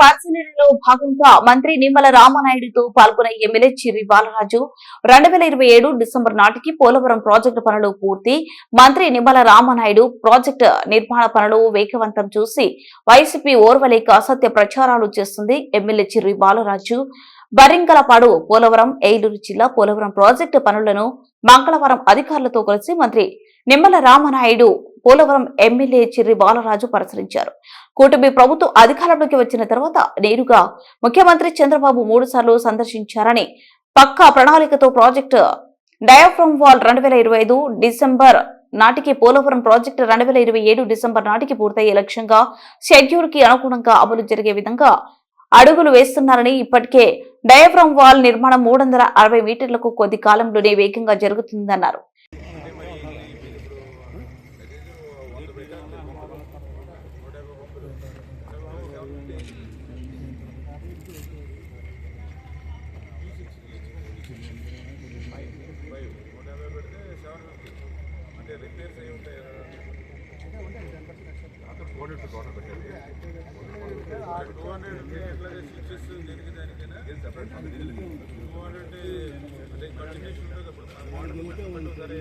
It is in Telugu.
పరిశీలనలో భాగంగా మంత్రి నిమ్మల రామనాయుడుతో పాల్గొన్న ఎమ్మెల్యే చిరి బాలరాజు రెండు వేల ఇరవై ఏడు డిసెంబర్ నాటికి పోలవరం ప్రాజెక్టు పనులు పూర్తి. మంత్రి నిమ్మల రామనాయుడు ప్రాజెక్టు నిర్మాణ పనులు వేగవంతం చూసి వైసీపీ ఓర్వలేక అసత్య ప్రచారాలు చేస్తుంది ఎమ్మెల్యే చిర్రి బాలరాజు. బరింగలపాడు పోలవరం ఏలూరు జిల్లా పోలవరం ప్రాజెక్టు పనులను మంగళవారం అధికారులతో కలిసి మంత్రి నిమ్మల రామనాయుడు పోలవరం ఎమ్మెల్యే చిర్రి బాలరాజు పరిశీలించారు. కూటమి ప్రభుత్వం అధికారంలోకి వచ్చిన తర్వాత నేరుగా ముఖ్యమంత్రి చంద్రబాబు మూడు సార్లు సందర్శించారని పక్కా ప్రణాళికతో ప్రాజెక్టు డయాఫ్రమ్ వాల్ రెండు వేల ఇరవై ఐదు డిసెంబర్ నాటికి పోలవరం ప్రాజెక్టు రెండు వేల ఇరవై ఏడు డిసెంబర్ నాటికి పూర్తయ్యే లక్ష్యంగా షెడ్యూల్కి అనుగుణంగా అమలు జరిగే విధంగా అడుగులు వేస్తున్నారని ఇప్పటికే డయాఫ్రమ్ వాల్ నిర్మాణం మూడు వందల అరవై మీటర్లకు కొద్ది కాలంలోనే వేగంగా జరుగుతుందన్నారు. టూ హండ్రెడ్ ఎట్లా స్విచ్చెస్ దేనికి దానికైనా టూ హండ్రెడ్ అంటే కంటిన్యూషన్ ఉంటుంది అప్పుడు సరే